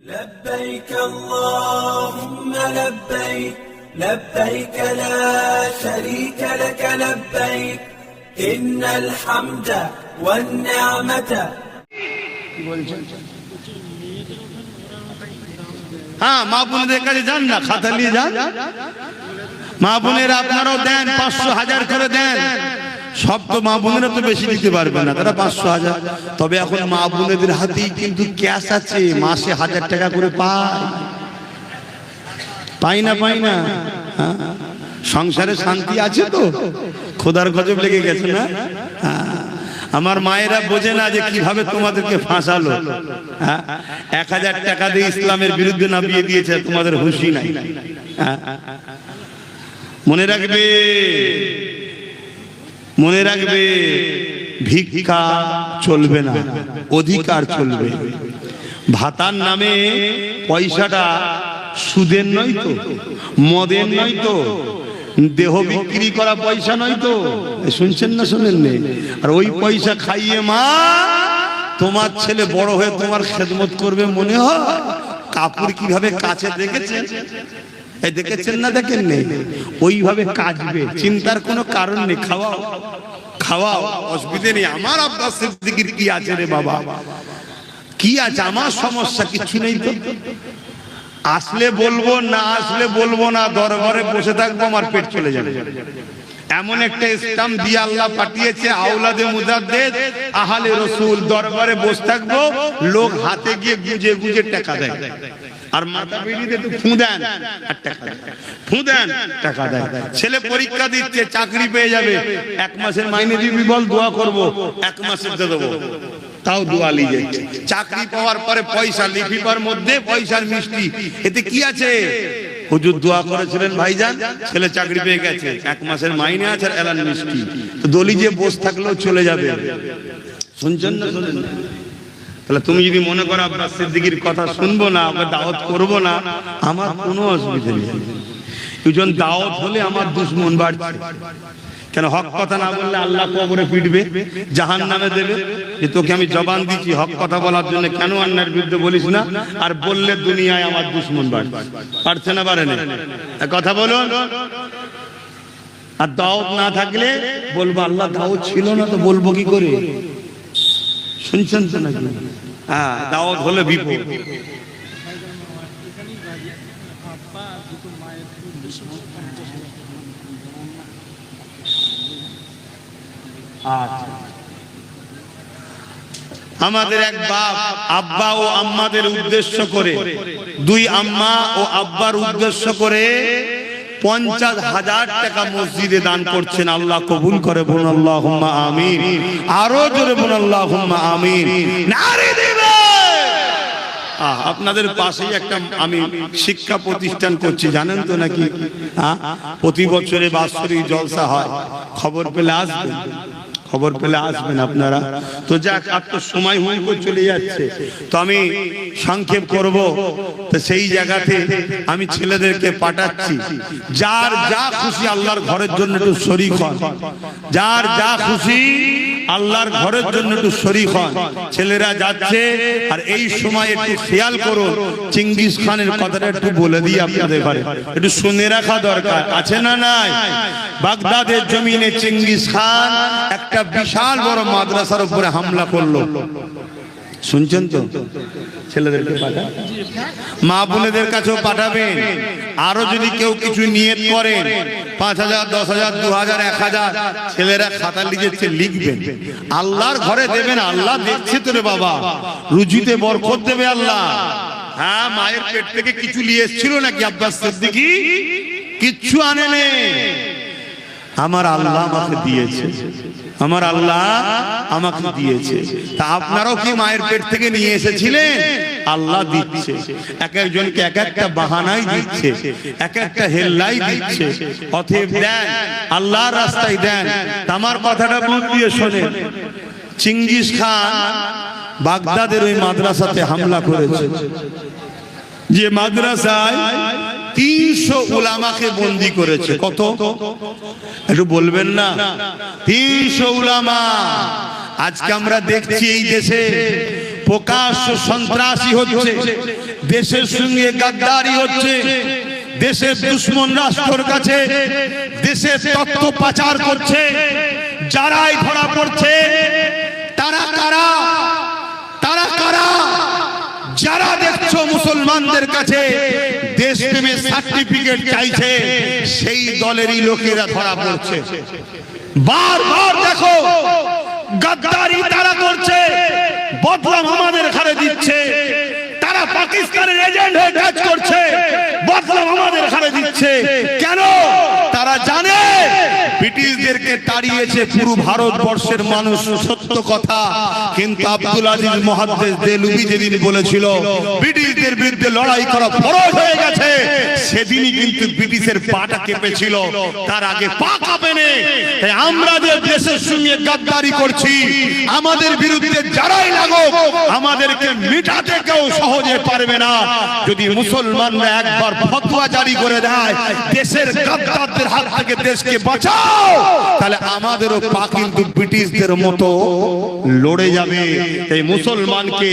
لبيك اللهم لبيك لبيك لا شريك لك لبيك إن الحمد والنعمة হ্যাঁ মা বোনদের কাছে যান না খাতা নিয়ে যান মা বোনের আপনারাও দেন পাঁচশো হাজার করে দেন সব তো মা বোনেরা তো বেশি দিতে পারবে না, তারা পাঁচশো হাজার তবে এখন মা বোনেদের হাতেই কিন্তু ক্যাশ আছে, মাসে হাজার টাকা করে পায় পাই না পাই না হ্যাঁ। সংসারে শান্তি আছে তো খোদার গজব লেগে গেছে না হ্যাঁ। আমার মায়েরা বোঝে না যে কীভাবে তোমাদেরকে ফাঁসালো হ্যাঁ। এক হাজার টাকা দিয়ে ইসলামের বিরুদ্ধে নামিয়ে দিয়েছে, তোমাদের হুঁশি নাই। মনে রাখবে মনে রাখবে, ভিক্ষা চলবে না, অধিকার চলবে। ভাতার নামে পয়সাটা সুদের নয় তো, মদের নয় তো, দেহ বিক্রি করা পয়সা নয় তো। শুনছেন না শুনেন নেই আর ওই পয়সা খাইয়ে মা, তোমার ছেলে বড় হয়ে তোমার খেদমত করবে মনে হয়? কাপড় কীভাবে কাছে দেখেছেন? এই দেখেছেন না দেখেন নেই ওইভাবে কাজবে চিন্তার কোনো কারণ নেই। খাওয়াও। খাওয়াও। অসুবিধে নেই। আমার আব্বাস সিদ্দিকির কি আছে রে বাবা? কি আছে? আমার সমস্যা কিছু নেই তো। আসলে বলব না, আসলে বলব না, দরবারে বসে থাকব, আমার পেট চলে যাবে। এমন একটা ইসলাম দিয়ে আল্লাহ পাঠিয়েছে আউলাদে মুদাদ্দেদ আহালে রসুল দরবারে বসে থাকব, লোক হাতে গিয়ে গুজে গুজে টাকা দেয়। আর মাথা বেরিয়ে একটু ফু দেন, আর টাকা দেন। ফু দেন, টাকা দেন। ছেলে পরীক্ষা দিচ্ছে, চাকরি পেয়ে যাবে। এক মাসের মাইনে দিবি বল, দোয়া করব। এক মাসের দিয়ে দেবো। তাও দোয়া লিজে চাকরি পাওয়ার পরে পয়সা লিফিপার মধ্যে, পয়সার মিষ্টি। এতে কি আছে? হুজুর দোয়া করেছিলেন ভাইজান ছেলে চাকরি পেয়ে গেছে এক মাসের মাইনে আছে আর এলান মিষ্টি। তো দলি যে বস থাকলেও চলে যাবে। শুনছেন না শুনেন না? তাহলে তুমি যদি মনে করো আপনার সিদ্দিকির কথা শুনব না ওকে দাওয়াত করব না আমার কোনো অসুবিধা নেই। দুজন দাওয়াত হলে আমার দুশ্মন বাড়ছে। কেন হক কথা না বললে আল্লাহ কবরে পিটবে? জাহান নামে দেবে? যে তোকে আমি জবান দিচ্ছি, হক কথা বলার জন্য কেন আন্নার বিরুদ্ধে বলিস না? আর বললে দুনিয়ায় আমার দুশ্মন বাড়ছে পারছে না পারে না? কথা বলুন। আর দাওয়াত না থাকলে বলব, আল্লাহ দাওয়াত ছিল না তো বলব কি করে? শুনছেন তো নাকি? হ্যাঁ দাওয়াত হলে বিপদ। আমাদের এক বাপ আব্বা ও আম্মাদের উদ্দেশ্য করে, দুই আম্মা ও আব্বার উদ্দেশ্য করে পঞ্চাশ হাজার টাকা মসজিদে দান করছেন। আল্লাহ কবুল করে বোন আল্লাহ আমিন। আরও জোরে বোন আল্লাহ আপনাদের পাশেই একটা আমি শিক্ষা প্রতিষ্ঠান করছি, জানেন তো নাকি? প্রতি বছরে বাৎসরিক জলসা হয়। খবর পেলে আসবেন। খবর পেলে আসবেন আপনারা। তো যাক, আর তো সময় হয়ে করে চলে যাচ্ছে। তো আমি সংক্ষেপ করব। তো সেই জায়গাতে আমি ছেলেদেরকে পাঠাচ্ছি। যার যা খুশি আল্লাহর ঘরের জন্য একটু শরিক হন। যার যা খুশি আল্লাহর ঘরের জন্য একটু শরিক হন। ছেলেরা যাচ্ছে, আর এই সময় একটু খেয়াল করুন। চিঙ্গিস খানের কথাটা একটু বলে দিই আপনাদের ঘরে। একটু শুনে রাখা দরকার। আছে না নাই? বাগদাদের জমিনে চিঙ্গিস খান একটা বিশাল বড় মাদ্রাসার উপরে হামলা করল। শুনছেন তো? ছেলেদেরকে পাঠান। মা বোনেদের কাছেও পাঠাবেন। আরও যদি কেউ কিছু নিয়ত করেন, পাঁচ হাজার, দশ হাজার, দু হাজার, এক হাজার, ছেলেরা খাতা লিখেছে, লিখবেন। আল্লাহর ঘরে দেবেন, আল্লাহ দেখছে তো রে বাবা। রুজিতে বরকত দেবে আল্লাহ। হ্যাঁ মায়ের পেট থেকে কিছু নিয়ে এসেছিল নাকি আব্বাস সিদ্দিকি? কিচ্ছু আনে আমার আল্লাহ আমাকে দিয়েছে। আমার আল্লাহ আমাকে দিয়েছে। তা আপনারাও কি মায়ের পেট থেকে নিয়ে এসেছিলেন? আল্লাহ দিচ্ছে। এক একজনকে এক একটা বাহানাই দিচ্ছে, এক একটা হেল্লাই দিচ্ছে। অতএব দেন, আল্লাহর রাস্তায় দেন। আমার কথাটা মন দিয়ে শোনেন। চিঙ্গিস খান বাগদাদের ওই মাদ্রাসাতে হামলা করেছে। যে মাদ্রাসায় তিনশো উলামাকে বন্দি করেছে। কত? একটু বলবেন না? তিনশো উলামা। আজকে আমরা দেখছি এই দেশে প্রকাশ্য সন্ত্রাসী হচ্ছে, দেশের সঙ্গে গাদ্দারি হচ্ছে, দেশের দুশ্মন রাষ্ট্রের কাছে দেশের তথ্য পাচার করছে, যারাই ধরা পড়ছে, তারা কারা? তারা কারা? যারা মুসলমানদের কাছে দেশপ্রেমের সার্টিফিকেট চাইছে সেই দলেরই লোকেরা ধরা পড়ছে। বারবার দেখো গাদ্দারি তারা করছে বদলাম আমাদের ঘরে দিচ্ছে তারা পাকিস্তানের এজেন্ট হয়ে কাজ করছে বদলাম আমাদের ঘরে দিচ্ছে। ব্রিটিশদেরকে তাড়িয়েছে পুরো ভারতবর্ষের মানুষ, সত্য কথা। কিন্তু আব্দুল আজিজ মহাদ্দেশ দেলুবি যেদিন বলেছিল, ব্রিটিশদের বিরুদ্ধে লড়াই করা ফরজ হয়ে গেছে। সেদিনই কিন্তু ব্রিটিশের পাটা কেঁপেছিল। তার আগে পা কাঁপেনি। তাই আমরা যে দেশের সঙ্গে গাদ্দারি করছি, আমাদের বিরুদ্ধে যারাই লাগুক, আমাদেরকে মিটাতে কেউ সহজে পারবে না। যদি মুসলমানরা একবার ফতোয়া জারি করে দেয়, দেশের গাদ্দারদের হাত থেকে দেশকে বাঁচাও। তাহলে আমাদেরও পা কিন্তু ব্রিটিশদের মতো লড়ে যাবে। এই মুসলমানকে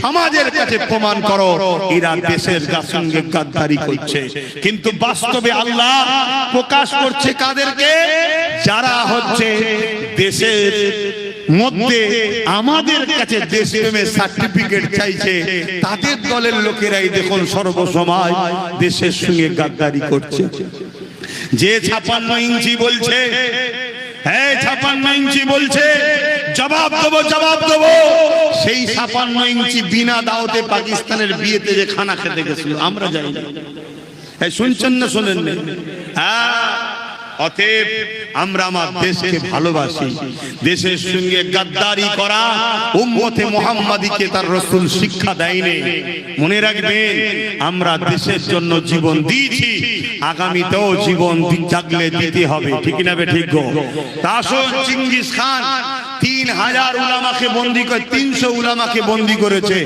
সমাজের কাছে প্রমাণ করো, এরা দেশের সঙ্গে গাদ্দারি করছে। কিন্তু বাস্তবে আল্লাহ প্রকাশ করছে কাদেরকে? যারা হচ্ছে দেশের মধ্যে আমাদের কাছে দেশপ্রেমের সার্টিফিকেট চাইছে, তাদের দলের লোকেরাই দেখুন সর্বসময় দেশের সঙ্গে গাদ্দারি করছে। যে ছাপান্ন ইঞ্চি বলছে হ্যাঁ ছাপান্ন ইঞ্চি বলছে, জবাব দেবো জবাব দেবো। সেই ছাপান্ন ইঞ্চি বিনা দাওতে পাকিস্তানের বিয়েতে যে খানা খেতে গেছিল, আমরা যাই শুনছেন না শোনেন না হ্যাঁ অতএব আমরা আমার দেশকে ভালোবাসি। দেশের সঙ্গে গাদ্দারি করা, উম্মতে মোহাম্মদীকে তার রসুল শিক্ষা দেয়নি। মনে রাখবেন, আমরা দেশের জন্য জীবন দিয়েছি, আগামীতেও জীবন থাকলে দিতে হবে। ঠিক না বে ঠিক তা আসুন চিঙ্গিস খান তিন হাজার উলামাকে বন্দি করে, তিনশো উলামাকে বন্দি করেছে।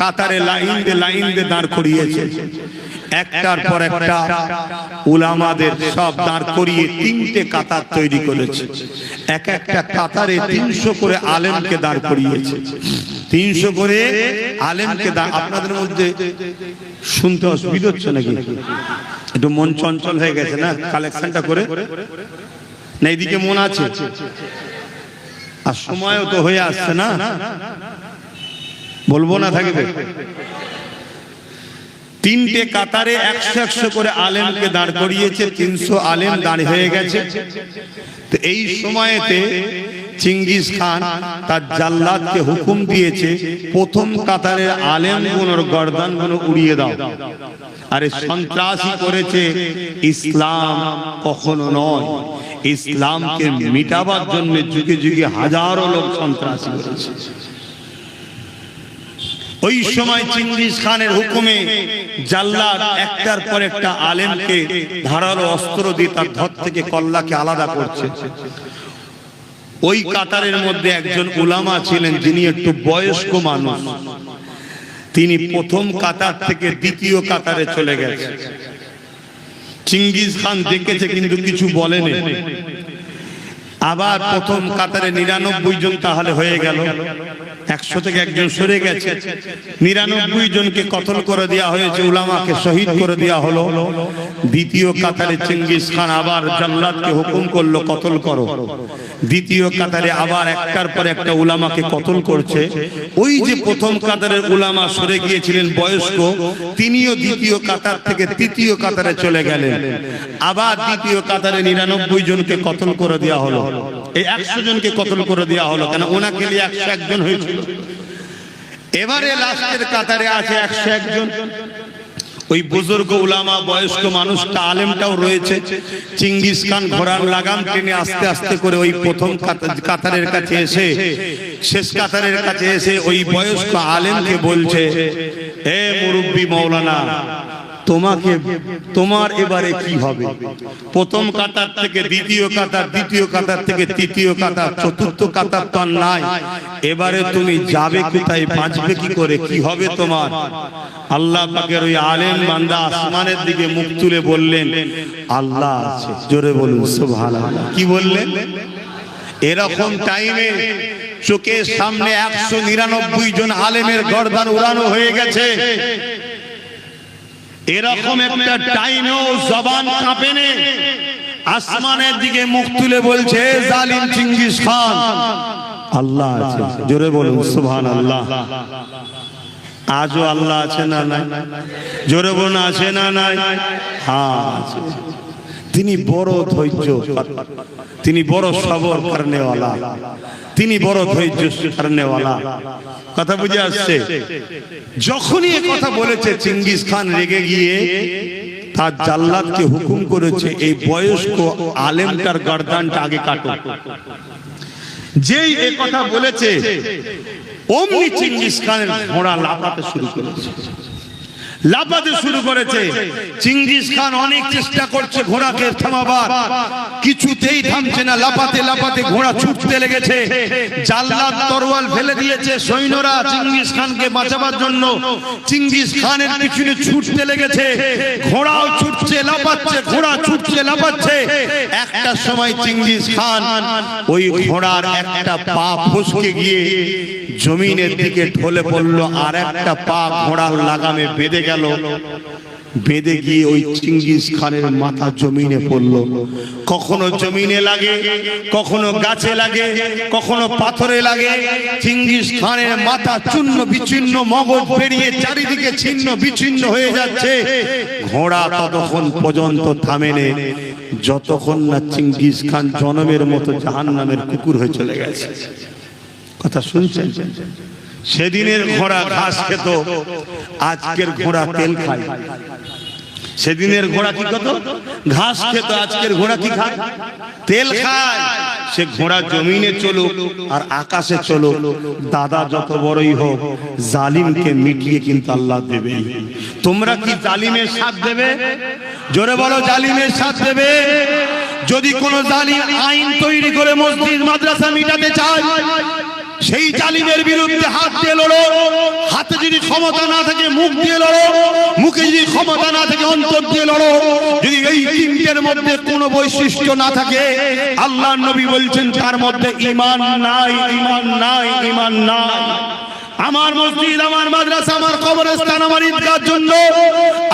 কাতারে লাইন দে লাইন দে দাঁড় করিয়েছে। একটার পর একটা উলামাদের সব দাঁড় করিয়ে তিনটে কাতার তৈরি করেছে। এক একটা কাতারে তিনশো করে আলেমকে দাঁড় করিয়েছে। তিনশো করে আলেমকে আপনাদের মধ্যে শুনতে অসুবিধা হচ্ছে নাকি? একটু মন চঞ্চল হয়ে গেছে না? কালেকশনটা করে? না, এদিকে মন আছে? আর সময়ও তো হয়ে আসছে না। বলব না থাকবে। তিনটে কাতারে একশো একশো করে আলেমকে দাঁড় করিয়েছে, তিনশো আলেম দাঁড় হয়ে গেছে। এই সময়েতে চিঙ্গিস খান তার জাল্লাদকে হুকুম দিয়েছে, প্রথম কাতারের আলেমগুলোর গর্দানগুলো উড়িয়ে দাও। আরে সন্ত্রাসী করেছে, ইসলাম কখনো নয়। ইসলামকে মিটাবার জন্য যুগে যুগে হাজারো লোক সন্ত্রাসী করেছে। ওই সময় চিঙ্গিস খানের হুকুমে জাল্লাদ একটার পর একটা আলেমকে ধারালো অস্ত্র দিয়ে তার ধর থেকে কল্লাকে আলাদা করছে। ওই কাতারের মধ্যে একজন উলামা ছিলেন যিনি একটু বয়স্ক মানুষ। তিনি প্রথম কাতার থেকে দ্বিতীয় কাতারে চলে গেছে। চিঙ্গিস খান দেখেছে কিন্তু কিছু বলেনি। আবার প্রথম কাতারে নিরানব্বই জন তাহলে হয়ে গেল। একশো থেকে একজন সরে গেছে। নিরানব্বই জনকে কতল করে দেওয়া হয়েছে, উলামাকে শহীদ করে দেওয়া হলো। দ্বিতীয় কাতারে চেঙ্গিস খান আবার জাল্লাদকে হুকুম করল, কতল করো। দ্বিতীয় কাতারে আবার একটার পর একটা উলামাকে কতল করছে ওই যে প্রথম কাতারের উলামা সরে গিয়েছিলেন বয়স্ক তিনিও দ্বিতীয় কাতার থেকে তৃতীয় কাতারে চলে গেলেন। আবার দ্বিতীয় কাতারে নিরানব্বই জনকে কতল করে দেওয়া হলো। এই একশো জনকে কতল করে দেওয়া হলো কেন ওনাকে নিয়ে একশো একজন হয়েছিল। এবারে লাস্টের কাতারে আছে একশো একজন। ওই বুজুর্গ উলামা বয়স্ক মানুষটা আলেমটাও রয়েছে। চিঙ্গিস খান ঘোরার লাগাম টেনে আস্তে আস্তে করে ওই প্রথম কাতা- কাতারের কাছে এসে, শেষ কাতারের কাছে এসে ওই বয়স্ক আলেমকে বলছে হে মুরব্বী মৌলানা তোমাকে তোমার এবারে কি হবে? প্রথম কাতার থেকে দ্বিতীয় কাতার দ্বিতীয় কাতার থেকে তৃতীয় কাতার, চতুর্থ কাতার তো আর নাই। এবারে তুমি যাবে কোথায়, বাঁচবে কি করে, কি হবে তোমার? আল্লাহ পাকের ওই আলেম বান্দা আসমানের দিকে মুখ তুলে বললেন, আল্লাহ আছে। জোরে বলুন, সুবহানাল্লাহ। কি বললেন? এরকম টাইমে চোখের সামনে একশো নিরানব্বই জন আলেমের গর্দান উড়ানো হয়ে গেছে। এরকম একটা টাইমেও জবান কাঁপেনে। আসমানের দিকে মুখ তুলে বলছে জালিম চিঙ্গিস খান। আল্লাহ আছে। জোরে বলুন সুবহান আল্লাহ আজও আল্লাহ আছে না নাই? জোরে বলুন আছে না নাই? হ্যাঁ আছে। তিনি বড় ধৈর্য। তিনি বড় সবর করনেওয়ালা তিনি বড় ধৈর্য করনেওয়ালা কথা বুঝে আসছে? যখনই কথা বলেছে চিঙ্গিস খান রেগে গিয়ে তার জাল্লাদকে হুকুম করেছে, এই বয়স্ক আলেমটার গর্দানটা আগে কাটো। যেই এ কথা বলেছে, অমনি চিঙ্গিস খানের ঘোড়া লাফাতে শুরু করেছে। লাফাতে শুরু করেছে। চিঙ্গিস খান অনেক চেষ্টা করছে ঘোড়াকে থামাবার। কিছুতেই থামছে না, লাফাতে লাফাতে ঘোড়া ছুটতে লেগেছে। জাল্লাদ তরোয়াল ফেলে দিয়েছে সৈন্যরা চিঙ্গিস খানকে বাঁচাবার জন্য। চিঙ্গিস খানের পিছনে ছুটতে লেগেছে। ঘোড়াও ছুটছে, লাফাচ্ছে, ঘোড়া ছুটছে, লাফাচ্ছে। একটা সময় চিঙ্গিস খান ওই ঘোড়ার একটা পা ফসকে গিয়ে জমিনের দিকে ঢলে পড়ল, আর একটা পা ঘোড়ার লাগামে বেঁধে গেল। বেঁধে গিয়ে ওই চিঙ্গিস খানের মাথা জমিনে পড়ল। কখনো জমিনে লাগে, কখনো গাছে লাগে, কখনো পাথরে লাগে। চিঙ্গিস খানের মাথা চূর্ণ বিচ্ছিন্ন মগজ বেরিয়ে চারিদিকে ছিন্ন বিচ্ছিন্ন হয়ে যাচ্ছে। ঘোড়া ততক্ষণ পর্যন্ত থামেনে যতক্ষণ না চিঙ্গিস খান জনমের মতো জাহান নামের কুকুর হয়ে চলে গেছে। কথা শুনছেন? সেদিনের ঘোড়া ঘাস খেত আজকের ঘোড়া তেল খায়। সেদিনের ঘোড়া কি কত? ঘাস খেত আজকের ঘোড়া কি খায়? তেল খায়। সে ঘোড়া জমিনে চলো আর আকাশে চলো দাদা যত বড়ই হোক জালিমকে মিটিয়ে কিন্তু আল্লাহ দেবে তোমরা কি জালিমের সাথ দেবে? জোরে বলো জালিমের সাথ দেবে। যদি কোনো জালিম আইন তৈরি করে মসজিদ মাদ্রাসা মিটাতে চায় সেই জালিমের বিরুদ্ধে হাত দিয়ে লড়ো। হাতে যদি ক্ষমতা না থাকে, মুখ দিয়ে লড়ো। মুখে যদি ক্ষমতা না থাকে, অন্তর দিয়ে লড়ো। যদি এই তিনটের মধ্যে কোনো বৈশিষ্ট্য না থাকে আল্লাহ নবী বলছেন, তার মধ্যে ইমান নাই ইমান নাই ইমান নাই। আমার মসজিদ, আমার মাদ্রাসা, আমার কবরস্থান, আমার ঈদগার জন্য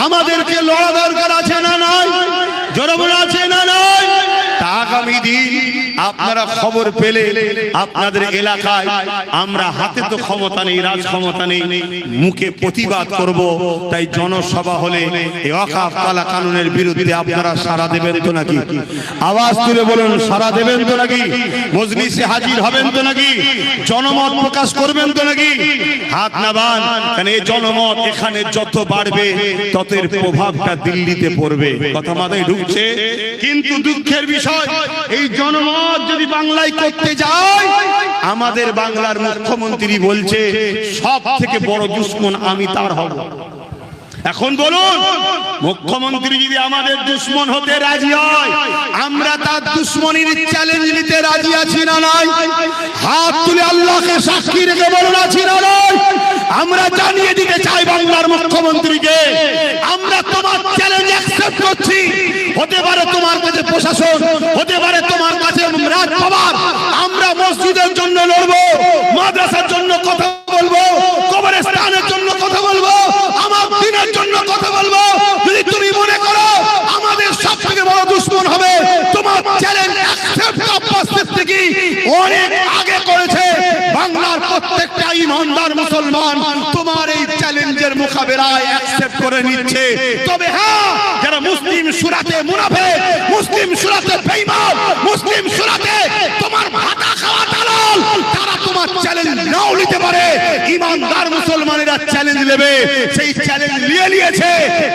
আমাদেরকে লড়া দরকার আছে না নাই জনগণ আছে না নাই তা আগামী দিন আপনারা খবর পেলে আপনাদের এলাকায় আমরা হাতে তো ক্ষমতা নেই রাজ ক্ষমতা নেই, মুখে প্রতিবাদ করব। তাই জনসভা হলে অকাফ কালা কানুনের বিরুদ্ধে আপনারা সারা দেবেন তো নাকি? আওয়াজ তুলে বলুন সারা দেবেন তো নাকি? মজলিসে হাজির হবেন তো নাকি? জনমত প্রকাশ করবেন তো নাকি? হাত না বান, কারণ এই জনমত এখানে যত বাড়বে, ততের প্রভাবটা দিল্লিতে পড়বে। কথা মাথায় ঢুকছে? কিন্তু দুঃখের বিষয়, এই জনমত যদি বাংলায় করতে যায় আমাদের বাংলার মুখ্যমন্ত্রী বলছে, সব থেকে বড় দুশ্মন আমি তার হব। এখন বলুন, মুখ্যমন্ত্রী যদি আমাদের দুশ্মন হতে রাজি হয়, আমরা তার দুশ্মনীর চ্যালেঞ্জ নিতে রাজি আছি না নাই? হাত তুলে আল্লাহকে সাক্ষী রেখে বলুন, আছি না নাই? আমরা জানিয়ে দিতে চাই বাংলার মুখ্যমন্ত্রীকে, আমরা তোমার চ্যালেঞ্জ অ্যাকসেপ্ট করছি। হতে পারে তোমার কাছে প্রশাসন, হতে পারে কাছে রাজ আমরা মসজিদের জন্য লড়বো, মাদ্রাসার জন্য কথা বলব, কবরস্থানের জন্য কথা বলব, আমার দিনের জন্য কথা বলব। যদি তুমি মনে করো, আমাদের সব থেকে বড় দুশ্মন হবে তোমার চ্যালেঞ্জ সিদ্দিকী অনেক আগে করেছে। বাংলার প্রত্যেকটা ইমানদার মুসলমান তোমার এই চ্যালেঞ্জের মোকাবেলায় অ্যাকসেপ্ট করে নিচ্ছে। তবে হ্যাঁ যারা মুসলিম সুরাতে মুনাফে, মুসলিম সুরাতে বেঈমান, মুসলিম সুরাতে তোমার ভাতা খাওয়া দালাল, তারা তোমার চ্যালেঞ্জ নাও নিতে পারে। ইমানদার মুসলমানেরা চ্যালেঞ্জ নেবে, সেই চ্যালেঞ্জ নিয়ে নিয়েছে।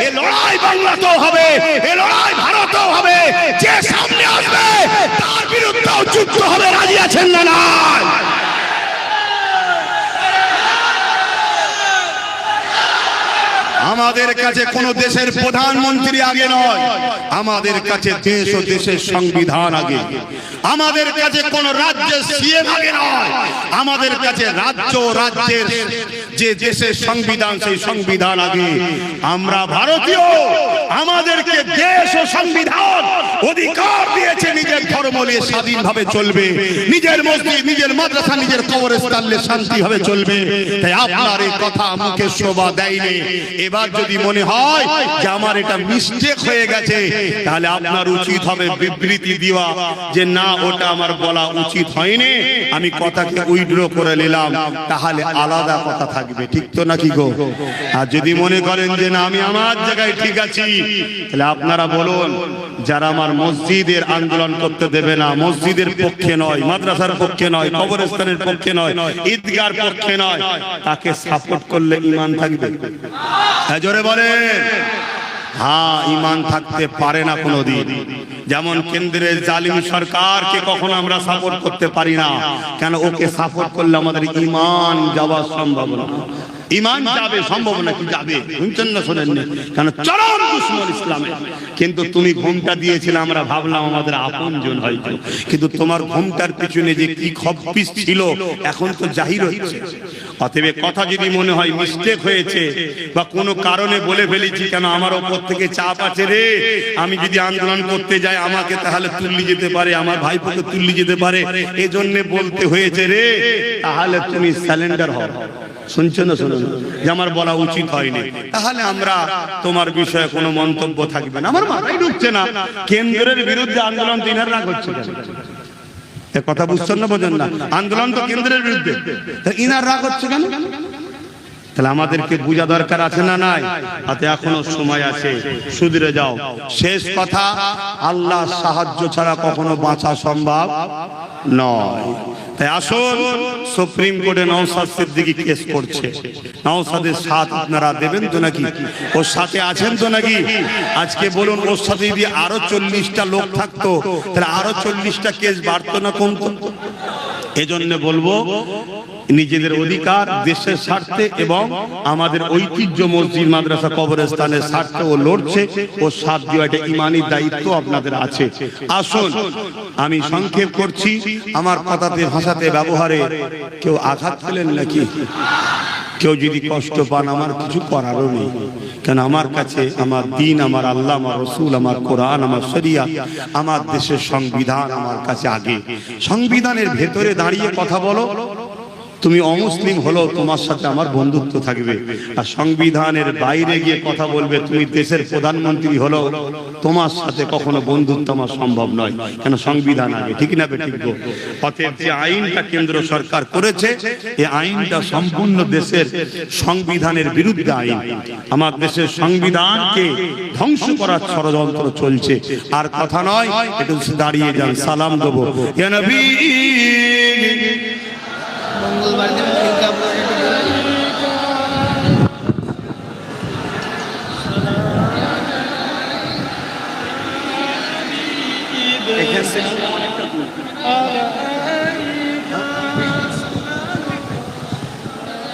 এ লড়াই বাংলাতেও হবে, এ লড়াই ভারতেও হবে, যে সামনে আসবে, তার বিরুদ্ধেও যুদ্ধ হবে, রাজি আছেন না নাই? আমাদের কাছে কোন দেশের প্রধানমন্ত্রী আগে নয়, আমাদের কাছে দেশ ও দেশের সংবিধান আগে। আমাদের কাছে কোন রাজ্যের সিএম আগে নয়, আমাদের কাছে রাজ্য রাজ্যের যে দেশের সংবিধান, সেই সংবিধান আগে। আমরা ভারতীয়, আমাদেরকে দেশ ও সংবিধান অধিকার দিয়েছে, নিজের ধর্ম নিয়ে স্বাধীনভাবে চলবে। নিজের মসজিদ, নিজের মাদ্রাসা, নিজের কবরস্থান শান্তিভাবে চলবে। তাই আপনার এই কথা মুখে শোভা দেয়নি। এবার যদি মনে হয় যে আমার এটা মিস্টেক হয়ে গেছে, তাহলে আপনার উচিত হবে বিবৃতি দেওয়া যে না, ওটা আমার বলা উচিত হয়নি। আমি কথাকে উইড্র করে নিলাম, তাহলে আলাদা কথা থাকবে। ঠিক তো নাকি গো? আর যদি মনে করেন যে না, আমি আমার জায়গায় ঠিক আছি, তাহলে আপনারা বলুন, যারা আমার মসজিদের আন্দোলন করতে দেবে না, মসজিদের পক্ষে নয়, মাদ্রাসার পক্ষে নয়, কবরস্থানের পক্ষে নয়, ঈদগার পক্ষে নয়, তাকে সাপোর্ট করলে ইমান থাকবে। হ্যাঁ জোরে বলেন। হ্যাঁ ইমান থাকতে পারে না কোনোদিন। যেমন কেন্দ্রের জালিম সরকারকে কখনো আমরা সাপোর্ট করতে পারি না। কেন ওকে সাপোর্ট করলে আমাদের ইমান যাওয়ার সম্ভাবনা ইমান যাবে, সম্ভব নাকি যাবে। শুনছেন না, শোনেননি? কেন চরম দুশ্মন ইসলামে। কিন্তু তুমি ঘুমটা দিয়েছিলে, আমরা ভাবলাম আমাদের আপন জন হয়তো। কিন্তু তোমার ঘুমটার পিছনে যে কি খপ্পিস ছিল, এখন তো জাহির হচ্ছে। অতএব কথা যদি মনে হয় মিস্টেক হয়েছে বা কোনো কারণে বলে ফেলেছি, কেন আমার ওপর থেকে চাপ আছে রে? আমি যদি আন্দোলন করতে যাই, আমাকে তাহলে তুললি যেতে পারে, আমার ভাইপোকে তুললি যেতে পারে। এজন্য বলতে হয়েছে রে, তাহলে তুমি স্যালেন্ডার হও। শুনছো না শুনুন? যে আমার বলা উচিত হয়নি। তাহলে আমরা তোমার বিষয়ে কোনো মন্তব্য থাকবে না। আমার মাথায় ঢুকছে না। কেন্দ্রের বিরুদ্ধে আন্দোলন তিনার রাগ হচ্ছে কেন? এ কথা বুঝছেন না বোঝেন না? আন্দোলন তো কেন্দ্রের বিরুদ্ধে। ইনার রাগ হচ্ছে কেন? তাহলে আমাদেরকে বোঝা দরকার আছে না নাই? হাতে এখনও সময় আছে। সুদিরে যাও। শেষ কথা, আল্লাহ সাহায্য ছাড়া কখনো বাঁচা সম্ভব নয়। তাই আসুন, সুপ্রিম কোর্টে নওসাদ দিকে কেস করছে। নওসাদের সাথ আপনারা দেবেন তো নাকি? ওর সাথে আছেন তো নাকি? আজকে বলুন, ওর সাথে যদি আরও চল্লিশটা লোক থাকতো, তাহলে আরও চল্লিশটা কেস বাড়তো না কমতো? এজন্য বলব নিজেদের অধিকার, দেশের স্বার্থে এবং আমাদের ঐতিহ্য মসজিদ, মাদ্রাসা, কবরস্থানের স্বার্থে ও লড়ছে ও সাথ দেওয়া এটা ইমানি দায়িত্ব আপনাদের আছে। আসুন, আমি সংক্ষেপ করছি। আমার কথাতে, ভাষাতে, ব্যবহারে কেউ আঘাত পেলেন নাকি? কেউ যদি কষ্ট পান, আমার কিছু করারও নেই। কেন আমার কাছে আমার দিন, আমার আল্লাহ, আমার রসুল, আমার কোরআন, আমার শরিয়া আমার দেশের সংবিধান আমার কাছে আগে। সংবিধানের ভেতরে দাঁড়িয়ে কথা বলো। তুমি অমুসলিম হলো, তোমার সাথে আমার বন্ধুত্ব থাকবে। আর সংবিধানের বাইরে গিয়ে কথা বলবে, তুমি দেশের প্রধানমন্ত্রী হলো, তোমার সাথে কখনো বন্ধুত্ব আমার সম্ভব নয়। কেন সংবিধান আগে, ঠিক না ঠিক অতএব যে আইনটা কেন্দ্র সরকার করেছে এই আইনটা সম্পূর্ণ দেশের সংবিধানের বিরুদ্ধে আইন। আমার দেশের সংবিধানকে ধ্বংস করার ষড়যন্ত্র চলছে। আর কথা নয়, একটু দাঁড়িয়ে যান, সালাম দেবো। নবী!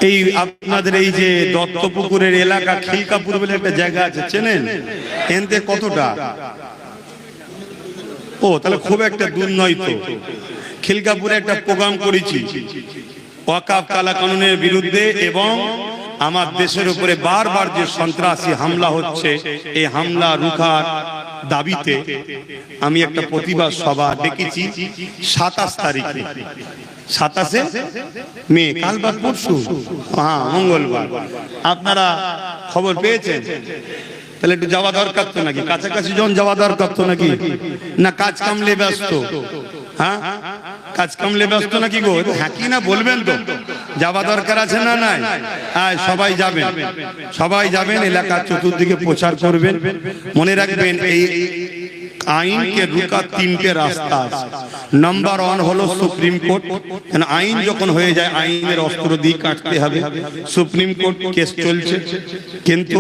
এই আপনাদের এই যে দত্তপুকুরের এলাকা, খিলকাপুর বলে একটা জায়গা আছে, চেনেন? এনতে কতটা? ও, তাহলে খুব একটা দূর নয় তো। খিলকাপুরে একটা প্রোগ্রাম করেছি, ওয়াকাফ কালা কানুনের বিরুদ্ধে এবং আমার দেশের উপরে বারবার যে সন্ত্রাসী হামলা হচ্ছে, এই হামলা রুখার দাবিতে আমি একটা প্রতিবাদ সভা ডেকেছি সাতাশ তারিখে। সাতাশে মে, কাল বা পরশু? হ্যাঁ মঙ্গলবার। আপনারা খবর পেয়েছেন? তাহলে একটু যাওয়া দরকার তো নাকি? কাছাকাছি যখন যাওয়া দরকার তো নাকি? না কাজ কামলে ব্যস্ত? হ্যাঁ? কাজ কামলে ব্যস্ত নাকি গো? হ্যাঁ কি না বলবেন তো? যাওয়া দরকার আছে না নাই? হ্যাঁ সবাই যাবেন। সবাই যাবেন, এলাকার চতুর্দিকে প্রচার করবেন। মনে রাখবেন, এই আইনকে রুকার তিনটে রাস্তা আছে। নাম্বার ওয়ান হলো সুপ্রিম কোর্ট আইন যখন হয়ে যায়, আইনের অস্ত্র দিয়ে কাটতে হবে। সুপ্রিম কোর্ট কেস চলছে। কিন্তু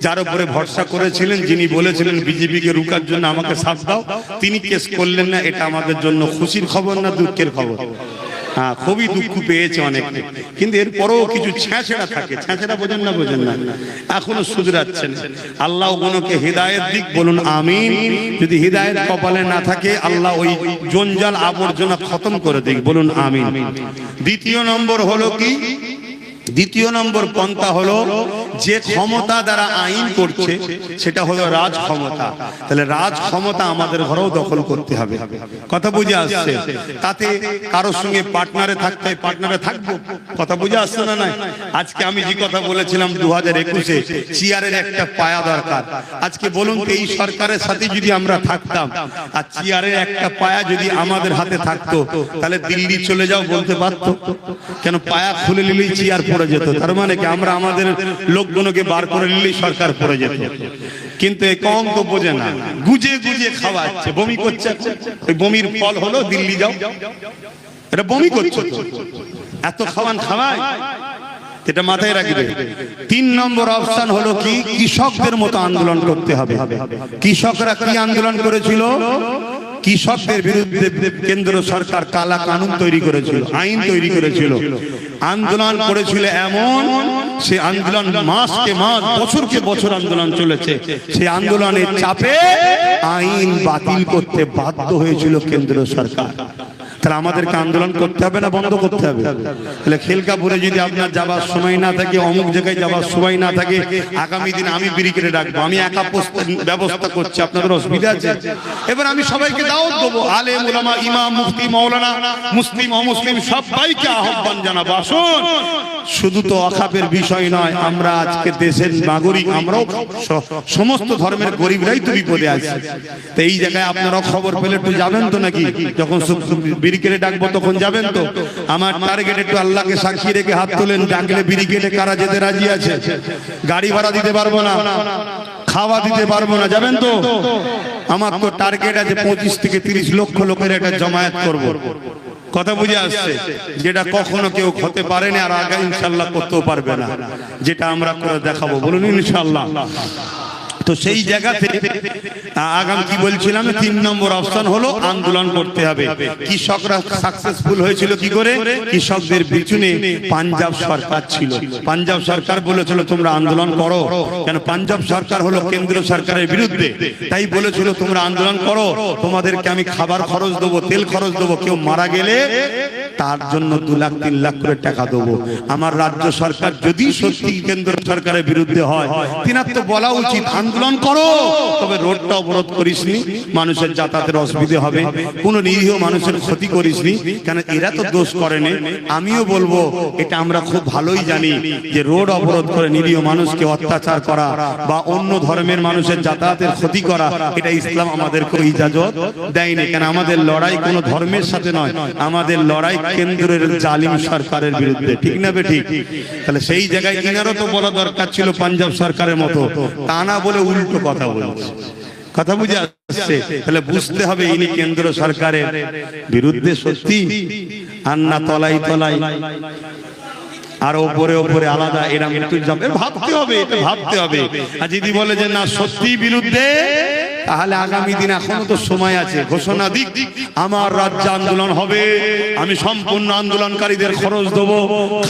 যার উপরে ভরসা করেছিলেন, যিনি বলেছিলেন, বিজেপিকে রুকার জন্য আমাকে সাথ দাও, তিনি কেস করলেন না। এটা আমাদের জন্য খুশির খবর না দুঃখের খবর? হ্যাঁ খুবই দুঃখ পেয়েছে অনেক। কিন্তু এরপরেও কিছু ছ্যাঁচড়া থাকে। ছ্যাঁচড়া বোঝেন না বোঝেন না। এখনও সুধরাচ্ছেন আল্লাহ ওগুলোকে হৃদায়ত দিক বলুন আমি যদি হৃদায়ত কপালে না থাকে আল্লাহ ওই জঞ্জাল আবর্জনা খতম করে দিক। বলুন আমি দ্বিতীয় নম্বর হলো কি? দ্বিতীয় নম্বর পন্থা হলো যে ক্ষমতা দ্বারা আইন করছে, সেটা হলো রাজ ক্ষমতা তাহলে রাজ ক্ষমতা আমাদের ঘরেও দখল করতে হবে। কথা বুঝে আসছে? তাতে কারোর সঙ্গে পার্টনারে থাকতে পার্টনারে থাকব? কথা বুঝে আসছে না নাই? আজকে আমি যে কথা বলেছিলাম দু হাজার একুশে, চেয়ারের একটা পায়া দরকার। আজকে বলুন এই সরকারের সাথে যদি আমরা থাকতাম, আর চেয়ারের একটা পায়া যদি আমাদের হাতে থাকতো, তাহলে দিল্লি চলে যাও বলতে পারতো? কেন পায়া খুলে নিলেই চেয়ার পড়ে যেত। তার মানে কি আমরা আমাদের লোকগুলোকে বার করে নিলেই সরকার পড়ে যেত। কিন্তু এই কম তো বোঝে না। গুজে গুজে খাওয়াচ্ছে বমি করছে ওই বমির ফল হলো, দিল্লি যাও। এটা বমি করছে এত খাওয়ান খাওয়ায়? এটা মাথায় রাখবে। তিন নম্বর অপশন হলো কি? কৃষকদের মতো আন্দোলন করতে হবে। কৃষকরা কি আন্দোলন করেছিল? কৃষকদের বিরুদ্ধে কেন্দ্র সরকার কালা কানুন তৈরি করেছিল আইন তৈরি করেছিল। আন্দোলন করেছিল এমন সে আন্দোলন মাসকে মাস বছরকে বছর আন্দোলন চলেছে। সেই আন্দোলনের চাপে আইন বাতিল করতে বাধ্য হয়েছিল কেন্দ্র সরকার। তাহলে আমাদেরকে আন্দোলন করতে হবে না বন্ধ করতে হবে? তাহলে খেলকাপুরে যদি আপনার যাবার সময় না থাকে, অমুক জায়গায় যাবার সময় না থাকে, আগামী দিন আমি বিরিকেটে ডাকবো আমি একা ব্যবস্থা করছি, আপনাদের অসুবিধা আছে? এবার আমি সবাইকে দাওয়াত দেবো, আলে মুলামা ইমাম, মুফতি মৌলানা মুসলিম, অমুসলিম, সবাইকে আহ্বান জানাব, আসুন। শুধু তো অখাপের বিষয় নয়, আমরা আজকে দেশের নাগরিক, আমরাও সমস্ত ধর্মের গরিবরাই তো বিপদে আছি। তো এই জায়গায় আপনারা খবর পেলে একটু যাবেন তো নাকি? যখন বিরিকেটে ডাকবো তখন যাবেন তো? আমার টার্গেট একটু আল্লাহকে সাক্ষী রেখে হাত তোলেন, ডাকলে বিরিকেটে কারা যেতে রাজি আছে? গাড়ি ভাড়া দিতে পারব না, খাওয়া দিতে পারব না, যাবেন তো? আমার তো টার্গেট আছে পঁচিশ থেকে তিরিশ লক্ষ লোকের একটা জমায়েত করব। কথা বুঝে আসছে? যেটা কখনো কেউ হতে পারে না আর আগে ইনশাল্লাহ করতেও পারবে না। যেটা আমরা করে দেখাবো। বলুন ইনশাল্লাহ তো সেই জায়গা থেকে আ- আগাম কি বলছিলাম? তিন নম্বর অপশন হলো আন্দোলন করতে হবে। কৃষকরা সাকসেসফুল হয়েছিল কি করে? কৃষকদের পিছনে পাঞ্জাব সরকার ছিল। পাঞ্জাব সরকার বলেছিল, তোমরা আন্দোলন করো। কেন? পাঞ্জাব সরকার হলো কেন্দ্রীয় সরকারের বিরুদ্ধে। তাই বলেছিল, তোমরা আন্দোলন করো। তোমাদেরকে আমি খাবার খরচ দেবো, তেল খরচ দেবো। কেউ মারা গেলে তার জন্য দু লাখ, তিন লাখ করে টাকা দেবো। আমার রাজ্য সরকার যদি সত্যি কেন্দ্র সরকারের বিরুদ্ধে হয়, তিনার তো বলা উচিত, আন্দোলন করো। তবে রোডটা অবরোধ করিসনি, মানুষের যাতায়াতের অসুবিধে হবে। কোন নিরীহ মানুষের ক্ষতি করিসনি। কেন এরা তো দোষ করেনি আমিও বলব, এটা আমরা খুব ভালোই জানি যে রোড অবরোধ করে নিরীহ মানুষকে অত্যাচার করা বা অন্য ধর্মের মানুষের যাতায়াতের ক্ষতি করা, এটা ইসলাম আমাদেরকে ইজাজত দেয়নি। কেন আমাদের লড়াই কোনো ধর্মের সাথে নয়, আমাদের লড়াই কেন্দ্রের জালিম সরকারের বিরুদ্ধে। ঠিক না বে ঠিক? তাহলে সেই জায়গায় ইনারও তো বলা দরকার ছিল পাঞ্জাব সরকারের মতো। তা না বলে উল্টো কথা বলছে। কথা বুঝে আসছে। তাহলে বুঝতে হবে ইনি কেন্দ্র সরকারের বিরুদ্ধে সত্যি আন্না তলাই তলাই। আর ওপরে ওপরে আলাদা ভাবতে হবে ভাবতে হবে। আর যদি বলে যে না সত্যি বিরুদ্ধে তাহলে আগামী দিন এখনও তো সময় আছে। ঘোষণা দিক। আমার রাজ্য আন্দোলন হবে। আমি সম্পূর্ণ আন্দোলনকারীদের খরচ দেবো,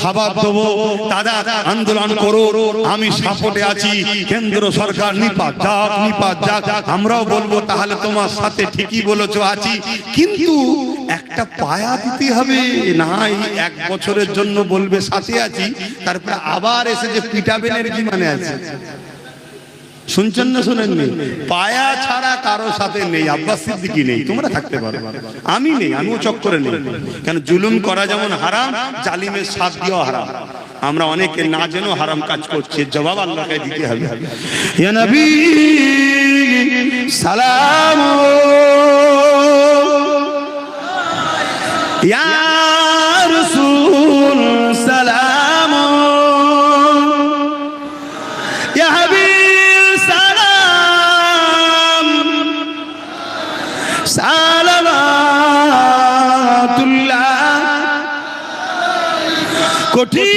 খাবার দেবো। দাদা, আন্দোলন করো। আমি সাপোর্টে আছি। কেন্দ্র সরকার নিপাত যাক নিপাত যাক। আমরাও বলব, তাহলে তোমার সাথে ঠিকই বলেছ, আছি। কিন্তু একটা পায়া দিতে হবে। নাই, এক বছরের জন্য বলবে সাথে আছি। তারপরে আবার এসে যে পিটাবেনের কি মানে আছে? শুনছেন না শুনেননি? পায়া ছাড়া কারও সাথে নেই, আব্বাস সিদ্দিকি নেই, তোমরা থাকতে পারো। আমি নেই, আমিও চক্করে নেই। কেন জুলুম করা যেমন হারাম, জালিমের সাথ দিয়েও হারাম। আমরা অনেকে না যেন হারাম কাজ করছি, জবাব আল্লাহকে দিতে হবে। ইয়া নবী, সালাম। ইয়া কঠিন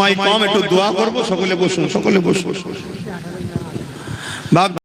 সময় কম একটু দোয়া করব সকলে বসুন সকলে বসুন।